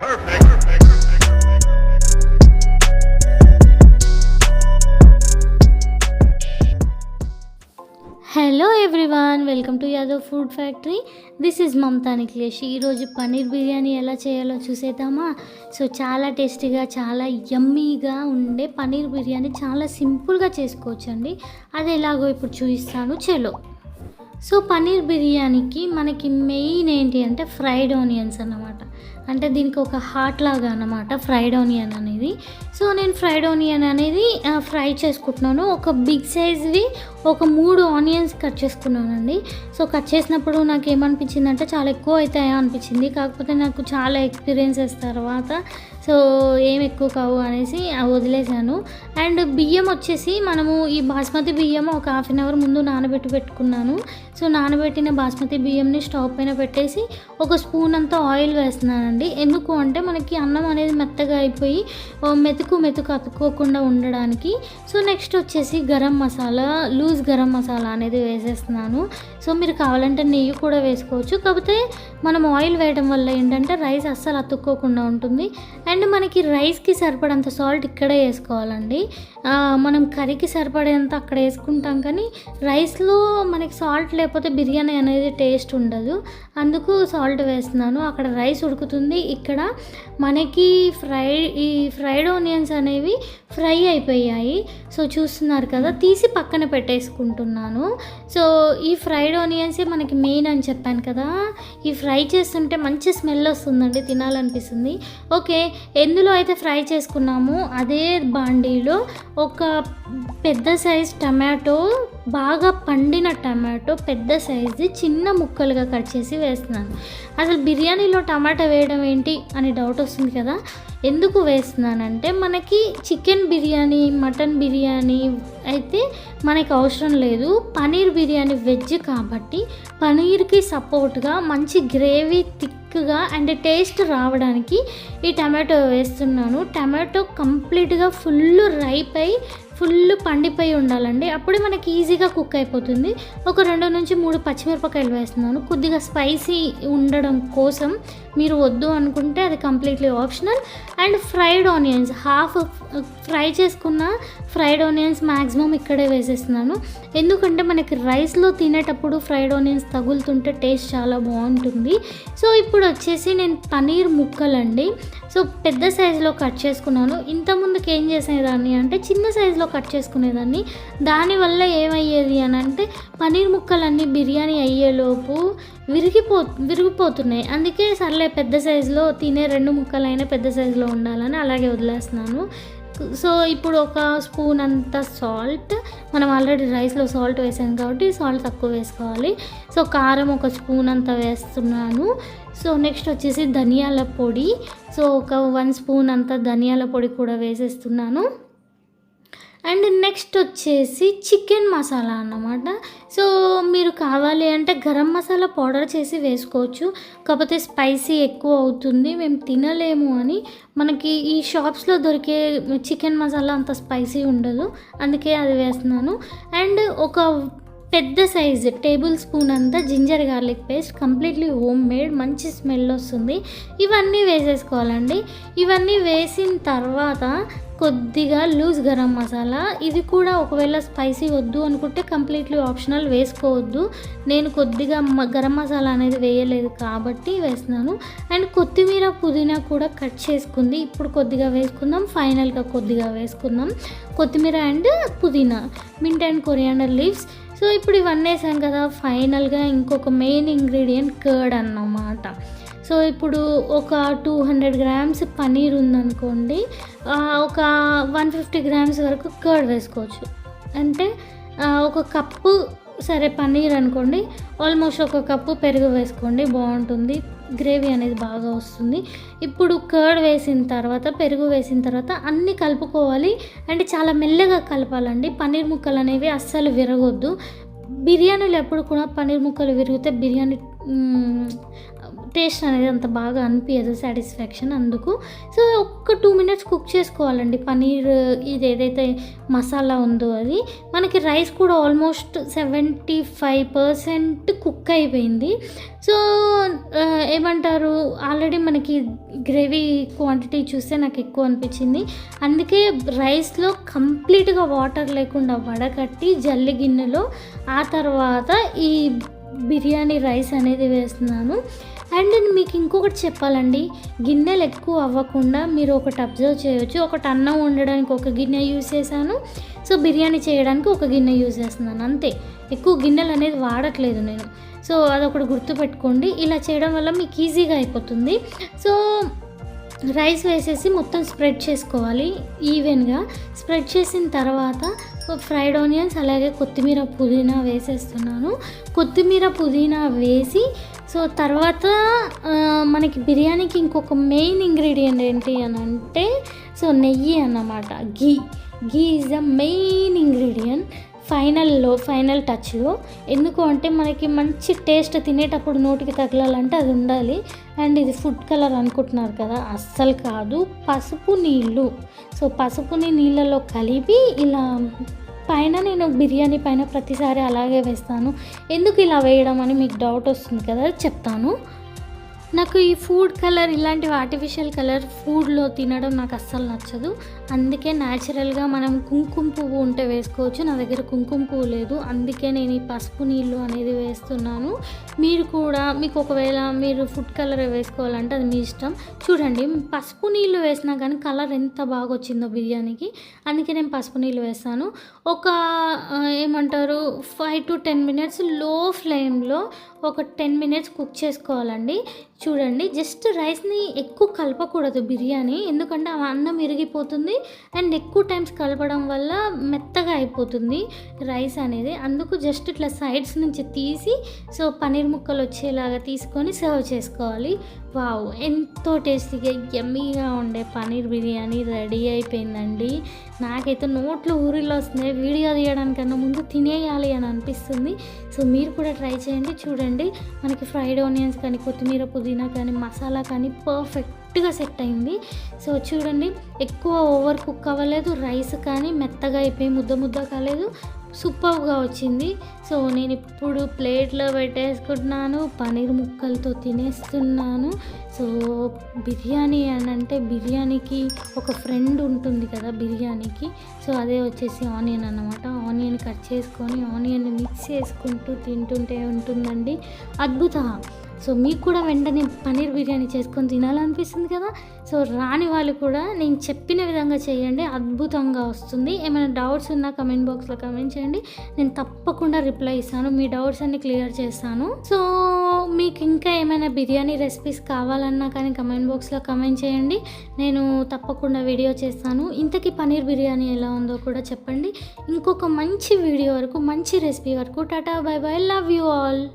Perfect. Perfect. Hello everyone welcome to Yadav food factory this is Mamata Nikhilesh ఈరోజు పన్నీర్ బిర్యానీ ఎలా చేయాలో చూసేద్దామా? So చాలా టేస్టీగా చాలా యమ్మీగా ఉండే పన్నీర్ బిర్యానీ చాలా సింపుల్గా చేసుకోవచ్చండి. అది ఎలాగో ఇప్పుడు చూపిస్తాను. చలో. సో పన్నీర్ బిర్యానీకి మనకి మెయిన్ ఏంటి అంటే ఫ్రైడ్ ఆనియన్స్ అన్నమాట. అంటే దీనికి ఒక హాట్ లాగా అన్నమాట ఫ్రైడ్ ఆనియన్ అనేది. సో నేను ఫ్రైడ్ ఆనియన్ అనేది ఫ్రై చేసుకుంటున్నాను. ఒక బిగ్ సైజ్వి ఒక మూడు ఆనియన్స్ కట్ చేసుకున్నానండి. సో కట్ చేసినప్పుడు నాకు ఏమనిపించింది అంటే చాలా ఎక్కువ అవుతాయా అనిపించింది. కాకపోతే నాకు చాలా ఎక్స్పీరియన్సెస్ తర్వాత సో ఏం ఎక్కువ కావు అనేసి వదిలేశాను. అండ్ బియ్యం వచ్చేసి మనము ఈ బాస్మతి బియ్యం ఒక హాఫ్ అన్ అవర్ ముందు నానబెట్టి పెట్టుకున్నాను. సో నానబెట్టిన బాస్మతి బియ్యంని స్టవ్ పైన పెట్టేసి ఒక స్పూన్ అంతా ఆయిల్ వేస్తున్నానండి. ఎందుకు అంటే మనకి అన్నం అనేది మెత్తగా అయిపోయి మెతుకు మెతుకు అతుక్కోకుండా ఉండడానికి. సో నెక్స్ట్ వచ్చేసి గరం మసాలా లూజ్ గరం మసాలా అనేది వేసేస్తున్నాను. సో మీరు కావాలంటే నెయ్యి కూడా వేసుకోవచ్చు. కాకపోతే మనం ఆయిల్ వేయడం వల్ల ఏంటంటే రైస్ అస్సలు అతుక్కోకుండా ఉంటుంది. అండ్ మనకి రైస్కి సరిపడంత సాల్ట్ ఇక్కడే వేసుకోవాలండి. మనం కర్రీకి సరిపడేంత అక్కడ వేసుకుంటాం కానీ రైస్లో మనకి సాల్ట్ లేకపోతే బిర్యానీ అనేది టేస్ట్ ఉండదు. అందుకు సాల్ట్ వేస్తున్నాను. అక్కడ రైస్ ఉడుకుతుంది. ఇక్కడ మనకి ఫ్రై ఈ ఫ్రైడ్ ఆనియన్స్ అనేవి ఫ్రై అయిపోయాయి. సో చూస్తున్నారు కదా తీసి పక్కన పెట్టేసి వేసుకుంటున్నాను. సో ఈ ఫ్రైడ్ ఆనియన్సే మనకి మెయిన్ అని చెప్పాను కదా. ఈ ఫ్రై చేస్తుంటే మంచి స్మెల్ వస్తుందండి తినాలనిపిస్తుంది. ఓకే ఎందులో అయితే ఫ్రై చేసుకున్నామో అదే బాండీలో ఒక పెద్ద సైజ్ టమాటో బాగా పండిన టమాటో పెద్ద సైజుది చిన్న ముక్కలుగా కట్ చేసి వేస్తున్నాను. అసలు బిర్యానీలో టమాటా వేయడం ఏంటి అని డౌట్ వస్తుంది కదా. ఎందుకు వేస్తున్నానంటే మనకి చికెన్ బిర్యానీ మటన్ బిర్యానీ అయితే మనకి అవసరం లేదు. పనీర్ బిర్యానీ వెజ్ కాబట్టి పనీర్కి సపోర్ట్గా మంచి గ్రేవీ థిక్గా అండ్ టేస్ట్ రావడానికి ఈ టమాటో వేస్తున్నాను. టమాటో కంప్లీట్గా ఫుల్ రైప్ అయి ఫుల్ పండిపోయి ఉండాలండి. అప్పుడే మనకి ఈజీగా కుక్ అయిపోతుంది. ఒక రెండు నుంచి మూడు పచ్చిమిరపకాయలు వేస్తున్నాను. కొద్దిగా స్పైసీ ఉండడం కోసం మీరు వద్దు అనుకుంటే అది completely optional. And fried onions half fry చేసుకున్న ఫ్రైడ్ ఆనియన్స్ మ్యాక్సిమం ఇక్కడే వేసేస్తున్నాను. ఎందుకంటే మనకి రైస్లో తినేటప్పుడు ఫ్రైడ్ ఆనియన్స్ తగులుతుంటే టేస్ట్ చాలా బాగుంటుంది. సో ఇప్పుడు వచ్చేసి నేను పనీర్ ముక్కలండి. సో పెద్ద సైజులో కట్ చేసుకున్నాను. ఇంతకుముందుకు ఏం చేసేదాన్ని అంటే చిన్న సైజులో కట్ చేసుకునేదాన్ని. దానివల్ల ఏమయ్యేది అని అంటే పనీర్ ముక్కలన్నీ బిర్యానీ అయ్యేలోపు విరిగిపో విరిగిపోతున్నాయి. అందుకే సర్లే పెద్ద సైజులో తినే రెండు ముక్కలైనా పెద్ద సైజులో ఉండాలని అలాగే వదిలేస్తున్నాను. సో ఇప్పుడు ఒక స్పూన్ అంత సాల్ట్. మనం ఆల్రెడీ రైస్లో సాల్ట్ వేసాం కాబట్టి సాల్ట్ తక్కువ వేసుకోవాలి. సో కారం ఒక స్పూన్ అంత వేస్తున్నాను. సో నెక్స్ట్ వచ్చేసి ధనియాల పొడి. సో ఒక వన్ స్పూన్ అంత ధనియాల పొడి కూడా వేసేస్తున్నాను. అండ్ నెక్స్ట్ వచ్చేసి చికెన్ మసాలా అన్నమాట. సో మీరు కావాలి అంటే గరం మసాలా పౌడర్ చేసి వేసుకోవచ్చు. కాకపోతే స్పైసీ ఎక్కువ అవుతుంది మేము తినలేము అని. మనకి ఈ షాప్స్లో దొరికే చికెన్ మసాలా అంత స్పైసీ ఉండదు. అందుకే అది వేస్తున్నాను. అండ్ ఒక పెద్ద సైజ్ టేబుల్ స్పూన్ అంతా ginger garlic paste completely homemade మంచి స్మెల్ వస్తుంది. ఇవన్నీ వేసేసుకోవాలండి. ఇవన్నీ వేసిన తర్వాత కొద్దిగా లూజ్ గరం మసాలా. ఇది కూడా ఒకవేళ స్పైసీ వద్దు అనుకుంటే కంప్లీట్లీ ఆప్షనల్ వేసుకోవద్దు. నేను కొద్దిగా మ- గరం మసాలా అనేది వేయలేదు కాబట్టి వేస్తున్నాను. అండ్ కొత్తిమీర పుదీనా కూడా కట్ చేసుకుంది. ఇప్పుడు కొద్దిగా వేసుకుందాం. ఫైనల్గా కొద్దిగా వేసుకుందాం. కొత్తిమీర అండ్ పుదీనా. Mint and coriander leaves. So ఇప్పుడు ఇవన్నీ వేసాం కదా ఫైనల్గా ఇంకొక మెయిన్ ఇంగ్రీడియంట్ కర్డ్ అన్నమాట. సో ఇప్పుడు ఒక టూ హండ్రెడ్ గ్రామ్స్ పనీర్ ఉందనుకోండి ఒక వన్ ఫిఫ్టీ గ్రామ్స్ వరకు కర్డ్ వేసుకోవచ్చు. అంటే ఒక కప్పు సరే పన్నీర్ అనుకోండి ఆల్మోస్ట్ ఒక కప్పు పెరుగు వేసుకోండి బాగుంటుంది. గ్రేవీ అనేది బాగా వస్తుంది. ఇప్పుడు కర్డ్ వేసిన తర్వాత పెరుగు వేసిన తర్వాత అన్నీ కలుపుకోవాలి. అంటే చాలా మెల్లగా కలపాలండి. పన్నీర్ ముక్కలు అనేవి అస్సలు విరగొద్దు. బిర్యానీలు ఎప్పుడు కూడా పన్నీర్ ముక్కలు విరిగితే బిర్యానీ టేస్ట్ అనేది అంత బాగా అనిపించదు సాటిస్ఫాక్షన్ అందుకు. సో ఒక్క టూ మినిట్స్ కుక్ చేసుకోవాలండి. పనీర్ ఇది ఏదైతే మసాలా ఉందో అది. మనకి రైస్ కూడా almost seventy five percent cook అయిపోయింది. సో ఏమంటారు? ఆల్రెడీ మనకి గ్రేవీ క్వాంటిటీ చూస్తే నాకు ఎక్కువ అనిపించింది. అందుకే రైస్లో కంప్లీట్గా వాటర్ లేకుండా వడకట్టి జల్లి గిన్నెలో ఆ తర్వాత ఈ బిర్యానీ రైస్ అనేది వేస్తున్నాను. అండ్ నేను మీకు ఇంకొకటి చెప్పాలండి. గిన్నెలు ఎక్కువ అవ్వకుండా మీరు ఒకటి అబ్జర్వ్ చేయొచ్చు. ఒకటి అన్నం వండడానికి ఒక గిన్నె యూజ్ చేశాను. సో బిర్యానీ చేయడానికి ఒక గిన్నె యూజ్ చేస్తున్నాను. అంతే. ఎక్కువ గిన్నెలు అనేది వాడట్లేదు నేను. సో అదొకటి గుర్తుపెట్టుకోండి. ఇలా చేయడం వల్ల మీకు ఈజీగా అయిపోతుంది. సో రైస్ వేసేసి మొత్తం స్ప్రెడ్ చేసుకోవాలి. ఈవెన్గా స్ప్రెడ్ చేసిన తర్వాత ఫ్రైడ్ ఆనియన్స్ అలాగే కొత్తిమీర పుదీనా వేసేస్తున్నాను. కొత్తిమీర పుదీనా వేసి సో తర్వాత మనకి బిర్యానీకి ఇంకొక మెయిన్ ఇంగ్రీడియంట్ ఏంటి అని అంటే సో నెయ్యి అన్నమాట. Ghee ghee is the main ingredient ఫైనల్లో ఫైనల్ టచ్లో ఎందుకు అంటే మనకి మంచి టేస్ట్ తినేటప్పుడు నోటికి తగలాలంటే అది ఉండాలి. అండ్ ఇది ఫుడ్ కలర్ అనుకుంటున్నారు కదా అస్సలు కాదు. పసుపు నీళ్ళు. సో పసుపుని నీళ్ళలో కలిపి ఇలా పైన నేను బిర్యానీ పైన ప్రతిసారి అలాగే వేస్తాను. ఎందుకు ఇలా వేయడం అని మీకు డౌట్ వస్తుంది కదా చెప్తాను. నాకు ఈ ఫుడ్ కలర్ ఇలాంటివి ఆర్టిఫిషియల్ కలర్ ఫుడ్లో తినడం నాకు అస్సలు నచ్చదు. అందుకే న్యాచురల్గా మనం కుంకుమ పువ్వు ఉంటే వేసుకోవచ్చు. నా దగ్గర కుంకుమ పువ్వు లేదు. అందుకే నేను ఈ పసుపు నీళ్ళు అనేది వేస్తున్నాను. మీరు కూడా మీకు ఒకవేళ మీరు ఫుడ్ కలర్ వేసుకోవాలంటే అది మీ ఇష్టం. చూడండి పసుపు నీళ్ళు వేసినా కానీ కలర్ ఎంత బాగా వచ్చిందో బిర్యానీకి. అందుకే నేను పసుపు నీళ్ళు వేస్తాను. ఒక ఏమంటారు ఫైవ్ టు టెన్ మినిట్స్లో ఫ్లేమ్లో ఒక టెన్ మినిట్స్ కుక్ చేసుకోవాలండి. చూడండి జస్ట్ రైస్ని ఎక్కువ కలపకూడదు బిర్యానీ. ఎందుకంటే ఆ అన్నం ఇరిగిపోతుంది అండ్ ఎక్కువ టైమ్స్ కలపడం వల్ల మెత్తగా అయిపోతుంది రైస్ అనేది. అందుకు జస్ట్ ఇట్లా సైడ్స్ నుంచి తీసి సో పన్నీర్ ముక్కలు వచ్చేలాగా తీసుకొని సర్వ్ చేసుకోవాలి. వావ్ ఎంతో టేస్టీగా ఎమ్మీగా ఉండే పన్నీర్ బిర్యానీ రెడీ అయిపోయిందండి. నాకైతే నోట్లో ఊరిలో వస్తున్నాయి. వీడియో తీయడానికన్నా ముందు తినేయాలి అని అనిపిస్తుంది. సో మీరు కూడా ట్రై చేయండి చూడండి. మనకి ఫ్రైడ్ ఆనియన్స్ కానీ కొత్తిమీర పుదీనా కానీ మసాలా కానీ పర్ఫెక్ట్ కరెక్ట్గా సెట్ అయింది. సో చూడండి ఎక్కువ ఓవర్ కుక్ అవ్వలేదు. రైస్ కానీ మెత్తగా అయిపోయి ముద్ద ముద్ద కాలేదు. సూపర్గా వచ్చింది. సో నేను ఇప్పుడు ప్లేట్లో పెట్టేసుకుంటున్నాను. పన్నీర్ ముక్కలతో తినేస్తున్నాను. సో బిర్యానీ అని అంటే బిర్యానీకి ఒక ఫ్రెండ్ ఉంటుంది కదా బిర్యానీకి. సో అదే వచ్చేసి ఆనియన్ అన్నమాట. ఆనియన్ కట్ చేసుకొని ఆనియన్ మిక్స్ చేసుకుంటూ తింటుంటే ఉంటుందండి. అద్భుత! సో మీకు కూడా వెంటనే పన్నీర్ బిర్యానీ చేసుకొని తినాలనిపిస్తుంది కదా? సో రాని వాళ్ళు కూడా నేను చెప్పిన విధంగా చేయండి. అద్భుతంగా వస్తుంది. ఏమైనా డౌట్స్ ఉన్నా కమెంట్ బాక్స్లో కమెంట్ చేయండి. నేను తప్పకుండా రిప్లై ఇస్తాను. మీ డౌట్స్ అన్ని క్లియర్ చేస్తాను. సో మీకు ఇంకా ఏమైనా బిర్యానీ రెసిపీస్ కావాలన్నా కానీ కమెంట్ బాక్స్లో కమెంట్ చేయండి. నేను తప్పకుండా వీడియో చేస్తాను. ఇంతకీ పన్నీర్ బిర్యానీ ఎలా ఉందో కూడా చెప్పండి. ఇంకొక మంచి వీడియో వరకు మంచి రెసిపీ వరకు tata bye bye. Love you all